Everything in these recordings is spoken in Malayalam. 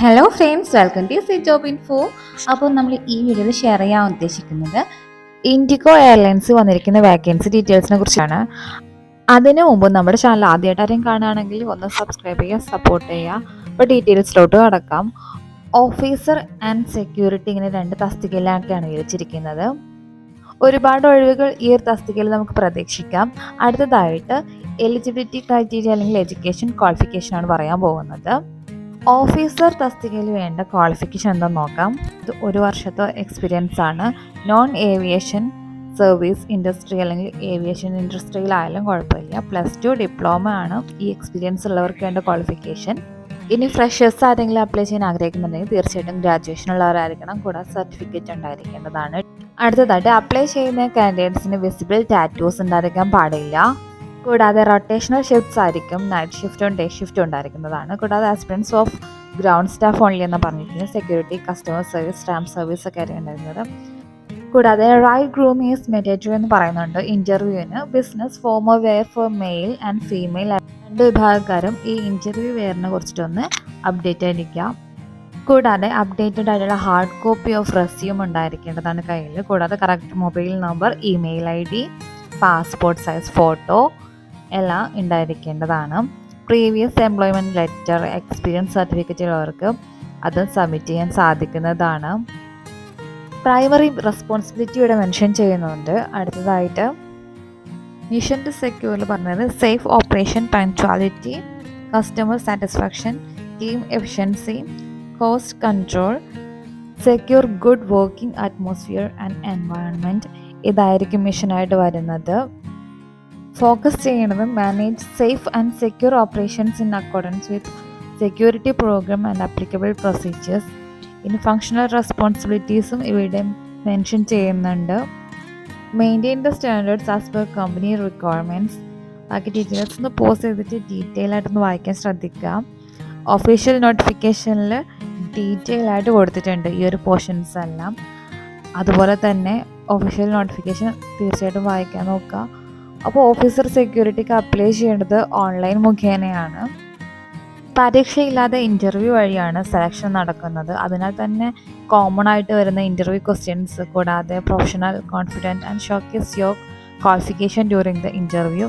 Hello friends welcome to C job info അപ്പോൾ നമ്മൾ ഈ വീഡിയോയിൽ ഷെയർ ചെയ്യാൻ ഉദ്ദേശിക്കുന്നത് ഇൻഡിഗോ എയർലൈൻസ് വന്നിരിക്കുന്ന വാക്കൻസി ഡീറ്റെയിൽസിനെ കുറിച്ചാണ്. അതിനു മുമ്പ് നമ്മുടെ ചാനൽ ആദ്യമായിട്ട് ആരെയും കാണുകയാണെങ്കിൽ ഒന്ന് സബ്സ്ക്രൈബ് ചെയ്യുക സപ്പോർട്ട് ചെയ്യുക. അപ്പോൾ ഡീറ്റെയിൽസിലോട്ട് കടക്കാം. ഓഫീസർ ആൻഡ് സെക്യൂരിറ്റി ഇങ്ങനെ രണ്ട് തസ്തികയിലാക്കിയാണ് വിവരിച്ചിരിക്കുന്നത്. ഒരുപാട് ഒഴിവുകൾ ഈ ഒരു തസ്തികയിൽ നമുക്ക് പ്രതീക്ഷിക്കാം. അടുത്തതായിട്ട് എലിജിബിലിറ്റി ക്രൈറ്റീരിയ അല്ലെങ്കിൽ എഡ്യൂക്കേഷൻ ക്വാളിഫിക്കേഷനാണ് പറയാൻ പോകുന്നത്. ഓഫീസർ തസ്തികയിൽ വേണ്ട ക്വാളിഫിക്കേഷൻ എന്താണെന്ന് നോക്കാം. ഇത് ഒരു വർഷത്തെ എക്സ്പീരിയൻസ് ആണ്. നോൺ ഏവിയേഷൻ സർവീസ് ഇൻഡസ്ട്രി അല്ലെങ്കിൽ ഏവിയേഷൻ ഇൻഡസ്ട്രിയിലായാലും കുഴപ്പമില്ല. പ്ലസ് ടു ഡിപ്ലോമ ആണ് ഈ എക്സ്പീരിയൻസ് ഉള്ളവർക്ക് വേണ്ട ക്വാളിഫിക്കേഷൻ ഇനി ഫ്രഷേഴ്സ് ആരെങ്കിലും അപ്ലൈ ചെയ്യാൻ ആഗ്രഹിക്കുന്നുണ്ടെങ്കിൽ തീർച്ചയായിട്ടും ഗ്രാജുവേഷൻ ഉള്ളവരായിരിക്കണം. കൂടാതെ സർട്ടിഫിക്കറ്റ് ഉണ്ടായിരിക്കേണ്ടതാണ്. അടുത്തതായിട്ട് അപ്ലൈ ചെയ്യുന്ന കാൻഡിഡേറ്റ്സിന് വിസിബിൾ ടാറ്റൂസ് ഉണ്ടായിരിക്കാൻ പാടില്ല. കൂടാതെ റൊട്ടേഷണൽ ഷിഫ്റ്റ്സ് ആയിരിക്കും നൈറ്റ് ഷിഫ്റ്റും ഡേ ഷിഫ്റ്റും ഉണ്ടായിരിക്കുന്നതാണ്. കൂടാതെ assistance of ground staff only എന്ന് പറഞ്ഞിരിക്കുന്നത് security customer service stamp service ഒക്കെ ആയിരിക്കും ഉണ്ടായിരുന്നത്. കൂടാതെ റൈറ്റ് ഗ്രൂം ഈസ് മെറ്റേറ്റീവ് എന്ന് പറയുന്നുണ്ട് ഇന്റർവ്യൂവിന് business formal wear for male and female രണ്ട് വിഭാഗക്കാരും ഈ ഇന്റർവ്യൂ വെയറിനെ കുറിച്ചിട്ടൊന്ന് അപ്ഡേറ്റ് ആയിരിക്കാം കൂടാതെ അപ്ഡേറ്റഡ് ആയിട്ടുള്ള ഹാർഡ് കോപ്പി ഓഫ് റെസ്യൂം ഉണ്ടായിരിക്കേണ്ടതാണ് കയ്യിൽ കൂടാതെ correct mobile number email I D passport size photo എല്ലാം ഉണ്ടായിരിക്കേണ്ടതാണ്. Previous employment letter experience certificate ഉള്ളവർക്ക് അത് സബ്മിറ്റ് ചെയ്യാൻ സാധിക്കുന്നതാണ്. പ്രൈമറി റെസ്പോൺസിബിലിറ്റി ഇവിടെ മെൻഷൻ ചെയ്യുന്നുണ്ട്. അടുത്തതായിട്ട് മിഷൻ ടു സെക്യൂറിൽ പറഞ്ഞത് safe operation punctuality customer satisfaction team efficiency cost control secure good working atmosphere and environment ഇതായിരിക്കും മിഷനായിട്ട് വരുന്നത്. ഫോക്കസ് ചെയ്യണത് manage safe and secure operations in accordance with security program and applicable procedures ഇനി ഫങ്ഷണൽ റെസ്പോൺസിബിലിറ്റീസും ഇവിടെ മെൻഷൻ ചെയ്യുന്നുണ്ട്. Maintain the standards as per company requirements ബാക്കി ഡീറ്റെയിൽസ് ഒന്ന് പോസ്റ്റ് ചെയ്തിട്ട് ഡീറ്റെയിൽ ആയിട്ടൊന്ന് വായിക്കാൻ ശ്രദ്ധിക്കുക. ഒഫീഷ്യൽ നോട്ടിഫിക്കേഷനിൽ ഡീറ്റെയിൽ ആയിട്ട് കൊടുത്തിട്ടുണ്ട് ഈ ഒരു പോർഷൻസ് എല്ലാം. അതുപോലെ തന്നെ ഒഫീഷ്യൽ നോട്ടിഫിക്കേഷൻ തീർച്ചയായിട്ടും വായിക്കാൻ നോക്കുക. അപ്പോൾ ഓഫീസർ സെക്യൂരിറ്റിക്ക് അപ്ലൈ ചെയ്യേണ്ടത് ഓൺലൈൻ മുഖേനയാണ്. പരീക്ഷയില്ലാതെ ഇന്റർവ്യൂ വഴിയാണ് സെലക്ഷൻ നടക്കുന്നത്. അതിനാൽ തന്നെ കോമൺ ആയിട്ട് വരുന്ന ഇന്റർവ്യൂ ക്വസ്റ്റ്യൻസ് കൂടാതെ professional confident and showcase your qualification during the interview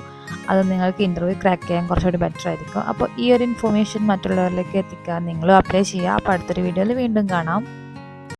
അത് നിങ്ങൾക്ക് ഇന്റർവ്യൂ ക്രാക്ക് ചെയ്യാൻ കുറച്ചുകൂടി ബെറ്റർ ആയിരിക്കും. അപ്പോൾ ഈ ഒരു ഇൻഫർമേഷൻ മറ്റുള്ളവരിലേക്ക് എത്തിക്കാൻ നിങ്ങളും അപ്ലൈ ചെയ്യുക. അപ്പോൾ അടുത്തൊരു വീഡിയോയിൽ വീണ്ടും കാണാം.